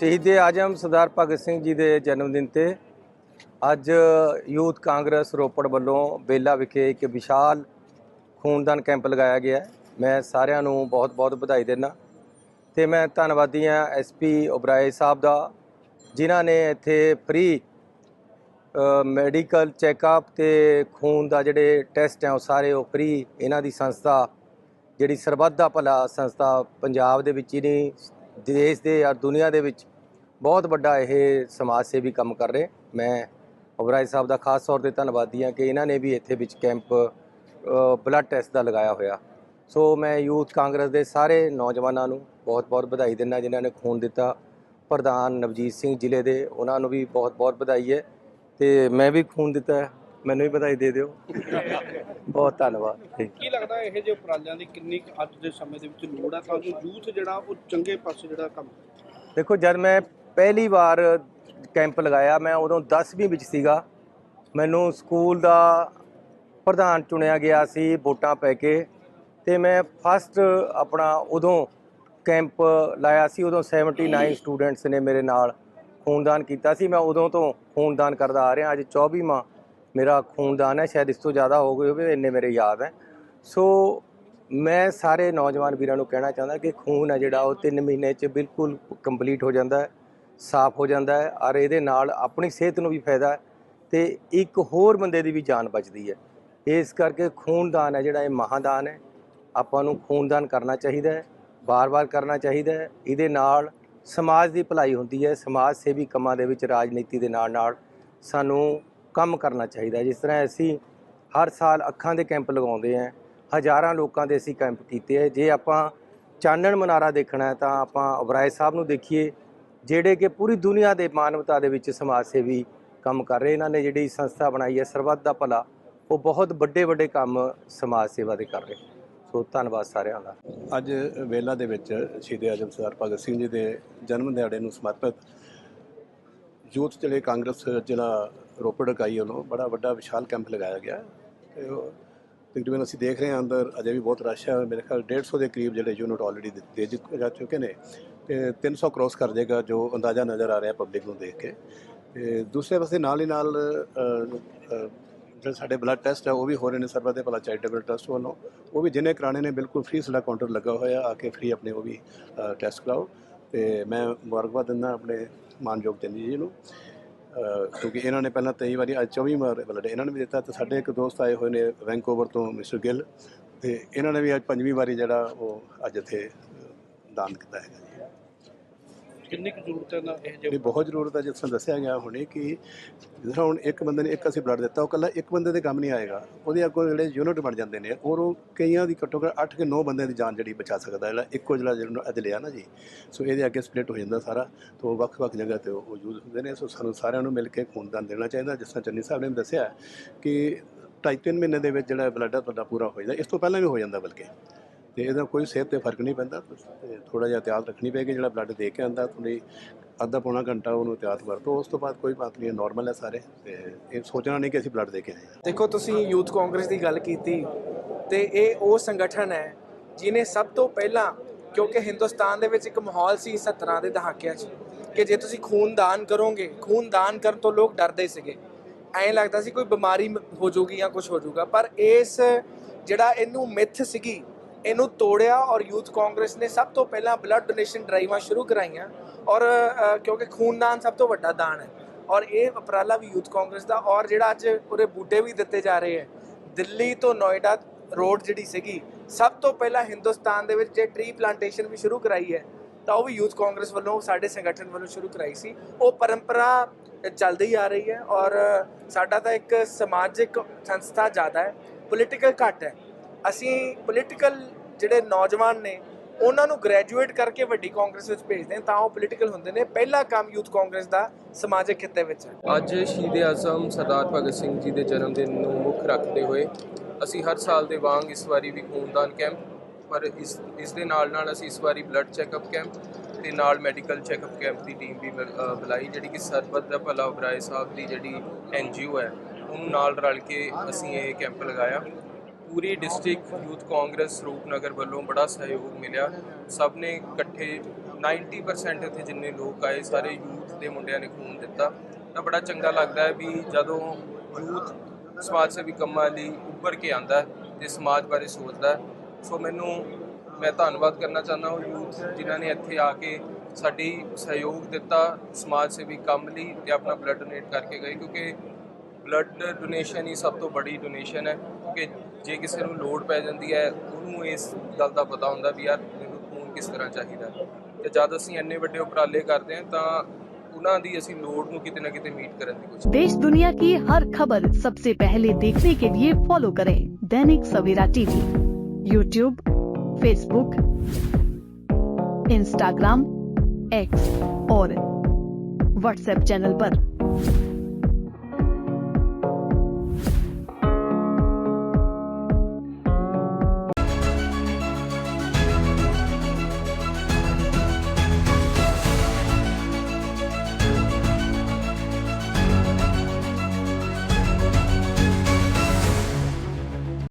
ਸ਼ਹੀਦੇ ਆਜਮ ਸਰਦਾਰ ਭਗਤ ਸਿੰਘ ਜੀ ਦੇ ਜਨਮ ਦਿਨ ਤੇ ਅੱਜ ਯੂਥ ਕਾਂਗਰਸ ਰੋਪੜ ਵੱਲੋਂ ਬੇਲਾ ਵਿਖੇ ਇੱਕ ਵਿਸ਼ਾਲ ਖੂਨਦਾਨ ਕੈਂਪ ਲਗਾਇਆ ਗਿਆ ਮੈਂ ਸਾਰਿਆਂ ਨੂੰ ਬਹੁਤ-ਬਹੁਤ ਵਧਾਈ ਦਿੰਦਾ। ਤੇ ਮੈਂ ਧੰਨਵਾਦੀ ਹਾਂ ਐਸਪੀ ਓਬਰਾਏ ਸਾਹਿਬ ਦਾ, ਜਿਨ੍ਹਾਂ ਨੇ ਇੱਥੇ ਫ੍ਰੀ ਮੈਡੀਕਲ ਚੈੱਕਅਪ ਤੇ ਖੂਨ ਦਾ ਜਿਹੜੇ ਟੈਸਟ ਹੈ ਉਹ ਸਾਰੇ ਉਹ ਫ੍ਰੀ ਇਹਨਾਂ ਦੀ ਸੰਸਥਾ, ਜਿਹੜੀ ਸਰਬੱਤ ਦਾ ਭਲਾ ਸੰਸਥਾ ਪੰਜਾਬ ਦੇ ਵਿੱਚ ਹੀ ਨਹੀਂ ਦੇਸ਼ ਦੇ ਔਰ ਦੁਨੀਆ ਦੇ ਵਿੱਚ ਬਹੁਤ ਵੱਡਾ ਇਹ ਸਮਾਜ ਸੇਵੀ ਕੰਮ ਕਰ ਰਹੇ। ਮੈਂ ਓਬਰਾਏ ਸਾਹਿਬ ਦਾ ਖਾਸ ਤੌਰ ਤੇ ਧੰਨਵਾਦੀ ਹਾਂ ਕਿ ਇਹਨਾਂ ਨੇ ਵੀ ਇੱਥੇ ਵਿੱਚ ਕੈਂਪ ਬਲੱਡ ਟੈਸਟ ਦਾ ਲਗਾਇਆ ਹੋਇਆ। ਸੋ ਮੈਂ ਯੂਥ ਕਾਂਗਰਸ ਦੇ ਸਾਰੇ ਨੌਜਵਾਨਾਂ ਨੂੰ ਬਹੁਤ-ਬਹੁਤ ਵਧਾਈ ਦਿੰਦਾ, ਜਿਨ੍ਹਾਂ ਨੇ ਖੂਨ ਦਿੱਤਾ। ਪ੍ਰਧਾਨ ਨਵਜੀਤ ਸਿੰਘ ਜ਼ਿਲ੍ਹੇ ਦੇ, ਉਹਨਾਂ ਨੂੰ ਵੀ ਬਹੁਤ-ਬਹੁਤ ਵਧਾਈ ਹੈ। ਤੇ ਮੈਂ ਵੀ ਖੂਨ ਦਿੱਤਾ ਮੈਨੂੰ ਵੀ ਵਧਾਈ ਦੇ ਦਿਓ। ਬਹੁਤ ਧੰਨਵਾਦ। ਥੈਂਕ ਕੀ ਲੱਗਦਾ ਇਹ ਜਿਹੇ ਉਪਰਾਲਿਆਂ ਦੀ ਕਿੰਨੀ ਕੁ ਅੱਜ ਦੇ ਸਮੇਂ ਦੇ ਵਿੱਚ ਲੋੜ ਹੈ? ਤਾਂ ਜੋ ਯੂਥ ਜਿਹੜਾ ਉਹ ਚੰਗੇ ਪਾਸੇ ਜਿਹੜਾ ਕੰਮ ਦੇਖੋ ਜਦ ਮੈਂ ਪਹਿਲੀ ਵਾਰ ਕੈਂਪ ਲਗਾਇਆ ਮੈਂ ਉਦੋਂ 10ਵੀਂ ਵਿੱਚ ਸੀਗਾ। ਮੈਨੂੰ ਸਕੂਲ ਦਾ ਪ੍ਰਧਾਨ ਚੁਣਿਆ ਗਿਆ ਸੀ ਵੋਟਾਂ ਪੈ ਕੇ। ਤੇ ਮੈਂ ਫਸਟ ਆਪਣਾ ਉਦੋਂ ਕੈਂਪ ਲਾਇਆ ਸੀ ਉਦੋਂ 79 ਸਟੂਡੈਂਟਸ ਨੇ ਮੇਰੇ ਨਾਲ ਖੂਨਦਾਨ ਕੀਤਾ ਸੀ। ਮੈਂ ਉਦੋਂ ਤੋਂ ਖੂਨਦਾਨ ਕਰਦਾ ਆ ਰਿਹਾ ਅੱਜ 24ਵਾਂ ਮੇਰਾ ਖੂਨਦਾਨ ਹੈ, ਸ਼ਾਇਦ ਇਸ ਤੋਂ ਜ਼ਿਆਦਾ ਹੋ ਗਏ ਹੋਵੇ, ਇੰਨੇ ਮੇਰੇ ਯਾਦ ਹੈ। ਸੋ ਮੈਂ ਸਾਰੇ ਨੌਜਵਾਨ ਵੀਰਾਂ ਨੂੰ ਕਹਿਣਾ ਚਾਹੁੰਦਾ ਕਿ ਖੂਨ ਹੈ ਜਿਹੜਾ, ਉਹ 3 ਮਹੀਨੇ 'ਚ ਬਿਲਕੁਲ ਕੰਪਲੀਟ ਹੋ ਜਾਂਦਾ ਹੈ, ਸਾਫ਼ ਹੋ ਜਾਂਦਾ ਹੈ ਔਰ ਇਹਦੇ ਨਾਲ ਆਪਣੀ ਸਿਹਤ ਨੂੰ ਵੀ ਫਾਇਦਾ ਹੈ ਤੇ ਇੱਕ ਹੋਰ ਬੰਦੇ ਦੀ ਵੀ ਜਾਨ ਬਚਦੀ ਹੈ। ਇਸ ਕਰਕੇ ਖੂਨਦਾਨ ਹੈ ਜਿਹੜਾ, ਇਹ ਮਹਾਦਾਨ ਹੈ। ਆਪਾਂ ਨੂੰ ਖੂਨਦਾਨ ਕਰਨਾ ਚਾਹੀਦਾ ਹੈ ਬਾਰ-ਬਾਰ ਕਰਨਾ ਚਾਹੀਦਾ ਹੈ। ਇਹਦੇ ਨਾਲ ਸਮਾਜ ਦੀ ਭਲਾਈ ਹੁੰਦੀ ਹੈ, ਸਮਾਜ ਸੇਵੀ ਕੰਮਾਂ ਦੇ ਵਿੱਚ, ਰਾਜਨੀਤੀ ਦੇ ਨਾਲ-ਨਾਲ ਸਾਨੂੰ ਕੰਮ ਕਰਨਾ ਚਾਹੀਦਾ ਜਿਸ ਤਰ੍ਹਾਂ ਅਸੀਂ ਹਰ ਸਾਲ ਅੱਖਾਂ ਦੇ ਕੈਂਪ ਲਗਾਉਂਦੇ ਹਾਂ, ਹਜ਼ਾਰਾਂ ਲੋਕਾਂ ਦੇ ਅਸੀਂ ਕੈਂਪ ਕੀਤੇ ਹੈ। ਜੇ ਆਪਾਂ ਚਾਨਣ ਮਨਾਰਾ ਦੇਖਣਾ ਤਾਂ ਆਪਾਂ ਅਬਰਾਏ ਸਾਹਿਬ ਨੂੰ ਦੇਖੀਏ, ਜਿਹੜੇ ਕਿ ਪੂਰੀ ਦੁਨੀਆ ਦੇ ਮਾਨਵਤਾ ਦੇ ਵਿੱਚ ਸਮਾਜ ਸੇਵੀ ਕੰਮ ਕਰ ਰਹੇ, ਇਹਨਾਂ ਨੇ ਜਿਹੜੀ ਸੰਸਥਾ ਬਣਾਈ ਹੈ, ਸਰਬੱਤ ਦਾ ਭਲਾ, ਉਹ ਬਹੁਤ ਵੱਡੇ ਵੱਡੇ ਕੰਮ ਸਮਾਜ ਸੇਵਾ ਦੇ ਕਰ ਰਹੇ। ਸੋ ਧੰਨਵਾਦ ਸਾਰਿਆਂ ਦਾ। ਅੱਜ ਵੇਲਾ ਦੇ ਵਿੱਚ ਸ਼ਹੀਦ ਆਜਮ ਸਰਦਾਰ ਭਗਤ ਸਿੰਘ ਜੀ ਦੇ ਜਨਮ ਦਿਹਾੜੇ ਨੂੰ ਸਮਰਪਿਤ ਯੂਥ ਚਲੇ ਕਾਂਗਰਸ ਜ਼ਿਲ੍ਹਾ ਰੋਪੜ ਇਕਾਈ ਵੱਲੋਂ ਬੜਾ ਵੱਡਾ ਵਿਸ਼ਾਲ ਕੈਂਪ ਲਗਾਇਆ ਗਿਆ। ਤੇ ਤਕਰੀਬਨ ਅਸੀਂ ਦੇਖ ਰਹੇ ਹਾਂ ਅੰਦਰ ਅਜੇ ਵੀ ਬਹੁਤ ਰਸ਼ ਹੈ। ਮੇਰੇ ਖਿਆਲ 150 ਦੇ ਕਰੀਬ ਜਿਹੜੇ ਯੂਨਿਟ ਆਲਰੇਡੀ ਦੇ ਦਿੱਤੇ ਜਾ ਚੁੱਕੇ ਨੇ। ਤੇ 300 ਕ੍ਰੋਸ ਕਰ ਜਾਏਗਾ ਜੋ ਅੰਦਾਜ਼ਾ ਨਜ਼ਰ ਆ ਰਿਹਾ ਪਬਲਿਕ ਨੂੰ ਦੇਖ ਕੇ। ਤੇ ਦੂਸਰੇ ਪਾਸੇ ਨਾਲ ਹੀ ਨਾਲ ਜਿਹੜੇ ਸਾਡੇ ਬਲੱਡ ਟੈਸਟ ਹੈ ਉਹ ਵੀ ਹੋ ਰਹੇ ਨੇ ਸਰਬੱਤ ਦੇ, ਭਲਾ ਚੈਰੀਟੇਬਲ ਟਰਸਟ ਵੱਲੋਂ। ਉਹ ਵੀ ਜਿਹਨੇ ਕਰਾਣੇ ਨੇ, ਬਿਲਕੁਲ ਫ੍ਰੀ ਸਾਡਾ ਕਾਊਂਟਰ ਲੱਗਾ ਹੋਇਆ, ਆ ਕੇ ਫ੍ਰੀ ਆਪਣੇ ਉਹ ਵੀ ਟੈਸਟ ਕਰਾਓ। ਤੇ ਮੈਂ ਮੁਬਾਰਕਬਾਦ ਦਿੰਦਾ ਆਪਣੇ ਮਾਨਯੋਗ ਚੰਨੀ ਜੀ ਨੂੰ। ਕਿਉਂਕਿ ਇਹਨਾਂ ਨੇ ਪਹਿਲਾਂ 23 ਵਾਰੀ ਅੱਜ 24 ਵਾਰ ਬਲੱਡ ਇਹਨਾਂ ਨੇ ਵੀ ਦਿੱਤਾ ਤੇ ਸਾਡੇ ਇੱਕ ਦੋਸਤ ਆਏ ਹੋਏ ਨੇ ਵੈਂਕੂਵਰ ਤੋਂ, ਮਿਸਟਰ ਗਿੱਲ। ਤੇ ਇਹਨਾਂ ਨੇ ਵੀ ਅੱਜ ਪੰਜਵੀਂ ਵਾਰੀ ਜਿਹੜਾ ਉਹ ਅੱਜ ਇੱਥੇ ਦਾਨ ਕੀਤਾ ਹੈਗਾ ਜੀ। ਕਿੰਨੀ ਕੁ ਜ਼ਰੂਰਤ ਹੈ ਨਾ ਇਹ ਇਹ ਬਹੁਤ ਜ਼ਰੂਰਤ ਹੈ, ਜਿਸ ਤਰ੍ਹਾਂ ਦੱਸਿਆ ਗਿਆ ਹੁਣੇ ਕਿ ਜਿਸ ਹੁਣ ਇੱਕ ਬੰਦੇ ਨੇ ਇੱਕ ਅਸੀਂ ਬਲੱਡ ਦਿੱਤਾ, ਉਹ ਕੱਲਾ ਇੱਕ ਬੰਦੇ ਦੇ ਕੰਮ ਨਹੀਂ ਆਏਗਾ। ਉਹਦੇ ਅੱਗੋਂ ਜਿਹੜੇ ਯੂਨਿਟ ਬਣ ਜਾਂਦੇ ਨੇ, ਔਰ ਉਹ ਕਈਆਂ ਦੀ ਘੱਟੋ ਘੱਟ 8 ਕਿ 9 ਬੰਦਿਆਂ ਦੀ ਜਾਨ ਜਿਹੜੀ ਬਚਾ ਸਕਦਾ ਜਿਹੜਾ ਇੱਕੋ ਜਿਹੜਾ ਜਿਹੜਾ ਅੱਜ ਲਿਆ ਨਾ ਜੀ। ਸੋ ਇਹਦੇ ਅੱਗੇ ਸਪਲਿਟ ਹੋ ਜਾਂਦਾ ਸਾਰਾ, ਤੋਂ ਵੱਖ-ਵੱਖ ਜਗ੍ਹਾ ਤੇ ਉਹ ਯੂਜ਼ ਹੁੰਦੇ ਨੇ। ਸੋ ਸਾਨੂੰ ਸਾਰਿਆਂ ਨੂੰ ਮਿਲ ਕੇ ਖੂਨਦਾਨ ਦੇਣਾ ਚਾਹੀਦਾ, ਜਿਸ ਤਰ੍ਹਾਂ ਚੰਨੀ ਸਾਹਿਬ ਨੇ ਦੱਸਿਆ ਕਿ ਢਾਈ ਤਿੰਨ ਮਹੀਨੇ ਦੇ ਵਿੱਚ ਜਿਹੜਾ ਬਲੱਡ ਹੈ ਤੁਹਾਡਾ ਪੂਰਾ ਹੋ ਜਾਂਦਾ। ਇਸ ਤੋਂ ਪਹਿਲਾਂ ਵੀ ਹੋ ਜਾਂਦਾ ਬਲਕਿ। ਤੇ ਇਹਦਾ ਕੋਈ ਸਿਹਤ ਤੇ ਫ਼ਰਕ ਨਹੀਂ ਪੈਂਦਾ, ਤੇ ਥੋੜਾ ਜਿਹਾ ਇhtiyਾਤ ਰੱਖਣੀ ਪਏਗੀ ਜਿਹੜਾ ਬਲੱਡ ਦੇ ਕੇ ਆਂਦਾ ਤੁਸੀਂ ਅੱਧਾ ਪੌਣਾ ਘੰਟਾ ਉਹਨੂੰ ਇhtiyਾਤ ਵਰਤੋ, ਉਸ ਤੋਂ ਬਾਅਦ ਕੋਈ ਬਾਤ ਨਹੀਂ ਨਾਰਮਲ ਹੈ ਸਾਰੇ, ਤੇ ਇਹ ਸੋਚਣਾ ਨਹੀਂ ਕਿ ਅਸੀਂ ਬਲੱਡ ਦੇ ਕੇ ਆਏ ਦੇਖੋ, ਤੁਸੀਂ ਯੂਥ ਕਾਂਗਰਸ ਦੀ ਗੱਲ ਕੀਤੀ, ਤੇ ਇਹ ਉਹ ਸੰਗਠਨ ਹੈ ਜਿਨੇ ਸਭ ਤੋਂ ਪਹਿਲਾਂ, ਕਿਉਂਕਿ ਹਿੰਦੁਸਤਾਨ ਦੇ ਵਿੱਚ ਇੱਕ ਮਾਹੌਲ ਸੀ 70 ਦੇ ਦਹਾਕਿਆਂ 'ਚ, ਕਿ ਜੇ ਤੁਸੀਂ ਖੂਨ ਦਾਨ ਕਰੋਗੇ ਖੂਨ ਦਾਨ ਕਰਨ ਤੋਂ ਲੋਕ ਡਰਦੇ ਸੀਗੇ। ਐਂ ਲੱਗਦਾ ਸੀ ਕੋਈ ਬਿਮਾਰੀ ਮ- ਹੋ ਜਾਊਗੀ ਜਾਂ ਕੁਝ ਹੋ ਜਾਊਗਾ, ਪਰ ਇਸ ਜਿਹੜਾ ਇਹਨੂੰ ਮਿੱਥ ਸੀਗੀ ਇਹਨੂੰ ਤੋੜਿਆ ਔਰ ਯੂਥ ਕਾਂਗਰਸ ਨੇ ਸਭ ਤੋਂ ਪਹਿਲਾਂ ਬਲੱਡ ਡੋਨੇਸ਼ਨ ਡਰਾਈਵਾਂ ਸ਼ੁਰੂ ਕਰਾਈਆਂ ਔਰ ਕਿਉਂਕਿ ਖੂਨਦਾਨ ਸਭ ਤੋਂ ਵੱਡਾ ਦਾਨ ਹੈ ਔਰ ਇਹ ਉਪਰਾਲਾ ਵੀ ਯੂਥ ਕਾਂਗਰਸ ਦਾ ਔਰ ਜਿਹੜਾ ਅੱਜ ਉਹਦੇ ਬੂਟੇ ਵੀ ਦਿੱਤੇ ਜਾ ਰਹੇ ਹੈ। ਦਿੱਲੀ ਤੋਂ ਨੋਇਡਾ ਰੋਡ ਜਿਹੜੀ ਸੀਗੀ, ਸਭ ਤੋਂ ਪਹਿਲਾਂ ਹਿੰਦੁਸਤਾਨ ਦੇ ਵਿੱਚ ਜੇ ਟਰੀ ਪਲਾਂਟੇਸ਼ਨ ਵੀ ਸ਼ੁਰੂ ਕਰਾਈ ਹੈ, ਤਾਂ ਉਹ ਵੀ ਯੂਥ ਕਾਂਗਰਸ ਵੱਲੋਂ, ਸਾਡੇ ਸੰਗਠਨ ਵੱਲੋਂ ਸ਼ੁਰੂ ਕਰਾਈ ਸੀ। ਉਹ ਪਰੰਪਰਾ ਚੱਲਦੀ ਆ ਰਹੀ ਹੈ ਔਰ ਸਾਡਾ ਤਾਂ ਇੱਕ ਸਮਾਜਿਕ ਸੰਸਥਾ ਜ਼ਿਆਦਾ ਹੈ ਪੋਲੀਟੀਕਲ ਘੱਟ ਹੈ। ਅਸੀਂ ਪੋਲੀਟੀਕਲ ਜਿਹੜੇ ਨੌਜਵਾਨ ਨੇ, ਉਹਨਾਂ ਨੂੰ ਗ੍ਰੈਜੂਏਟ ਕਰਕੇ ਵੱਡੀ ਕਾਂਗਰਸ ਵਿੱਚ ਭੇਜਦੇ ਹਾਂ, ਤਾਂ ਉਹ ਪੋਲੀਟੀਕਲ ਹੁੰਦੇ ਨੇ। ਪਹਿਲਾ ਕੰਮ ਯੂਥ ਕਾਂਗਰਸ ਦਾ ਸਮਾਜਿਕ ਖਿੱਤੇ ਵਿੱਚ ਹੈ। ਅੱਜ ਸ਼ਹੀਦ ਆਜ਼ਮ ਸਰਦਾਰ ਭਗਤ ਸਿੰਘ ਜੀ ਦੇ ਜਨਮ ਦਿਨ ਨੂੰ ਮੁੱਖ ਰੱਖਦੇ ਹੋਏ ਅਸੀਂ ਹਰ ਸਾਲ ਦੇ ਵਾਂਗ ਇਸ ਵਾਰੀ ਵੀ ਖੂਨਦਾਨ ਕੈਂਪ, ਪਰ ਇਸ ਇਸ ਦੇ ਨਾਲ ਨਾਲ ਅਸੀਂ ਇਸ ਵਾਰੀ ਬਲੱਡ ਚੈੱਕਅਪ ਕੈਂਪ ਤੇ ਨਾਲ ਮੈਡੀਕਲ ਚੈੱਕਅਪ ਕੈਂਪ ਦੀ ਟੀਮ ਵੀ ਬੁਲਾਈ, ਜਿਹੜੀ ਕਿ ਸਰਬਤ ਦਾ ਭਲਾ ਉਬਰਾਏ ਸਾਹਿਬ ਦੀ ਜਿਹੜੀ ਐਨਜੀਓ ਹੈ, ਉਹਨੂੰ ਨਾਲ ਰਲ ਕੇ ਅਸੀਂ ਇਹ ਕੈਂਪ ਲਗਾਇਆ। ਪੂਰੀ ਡਿਸਟ੍ਰਿਕਟ ਯੂਥ ਕਾਂਗਰਸ ਰੂਪਨਗਰ ਵੱਲੋਂ ਬੜਾ ਸਹਿਯੋਗ ਮਿਲਿਆ। ਸਭ ਨੇ ਇਕੱਠੇ 90% ਇੱਥੇ ਜਿੰਨੇ ਲੋਕ ਆਏ, ਸਾਰੇ ਯੂਥ ਦੇ ਮੁੰਡਿਆਂ ਨੇ ਖੂਨ ਦਿੱਤਾ। ਤਾਂ ਬੜਾ ਚੰਗਾ ਲੱਗਦਾ ਹੈ ਵੀ ਜਦੋਂ ਯੂਥ ਸਮਾਜ ਸੇਵੀ ਕੰਮਾਂ ਲਈ ਉੱਭਰ ਕੇ ਆਂਦਾ ਹੈ ਤੇ ਸਮਾਜ ਬਾਰੇ ਸੋਚਦਾ ਸੋ ਮੈਨੂੰ, ਮੈਂ ਧੰਨਵਾਦ ਕਰਨਾ ਚਾਹੁੰਦਾ ਹਾਂ ਯੂਥ ਜਿਨ੍ਹਾਂ ਨੇ ਇੱਥੇ ਆ ਕੇ ਸਾਡੀ ਸਹਿਯੋਗ ਦਿੱਤਾ, ਸਮਾਜ ਸੇਵੀ ਕੰਮ ਲਈ ਤੇ ਆਪਣਾ ਬਲੱਡ ਡੋਨੇਟ ਕਰਕੇ ਗਏ, ਕਿਉਂਕਿ ਬਲੱਡ ਡੋਨੇਸ਼ਨ ਹੀ ਸਭ ਤੋਂ ਬੜੀ ਡੋਨੇਸ਼ਨ ਹੈ ਕਿ ਜੇ ਕਿਸੇ ਨੂੰ ਲੋੜ ਪੈ ਜਾਂਦੀ ਹੈ ਉਹਨੂੰ ਇਸ ਗੱਲ ਦਾ ਪਤਾ ਹੁੰਦਾ ਵੀ ਯਾਰ ਮੈਨੂੰ ਖੂਨ ਕਿਸ ਤਰ੍ਹਾਂ ਚਾਹੀਦਾ ਹੈ। ਤੇ ਜਦ ਅਸੀਂ ਇੰਨੇ ਵੱਡੇ ਉਪਰਾਲੇ ਕਰਦੇ ਹਾਂ ਤਾਂ ਉਹਨਾਂ ਦੀ ਅਸੀਂ ਲੋੜ ਨੂੰ ਕਿਤੇ ਨਾ ਕਿਤੇ ਮੀਟ ਕਰਨ ਦੀ ਕੋਸ਼ਿਸ਼ देश दुनिया की हर खबर सबसे पहले देखने के लिए फॉलो करें Dainik Savera TV YouTube Facebook Instagram X और व्हाट्सएप चैनल पर।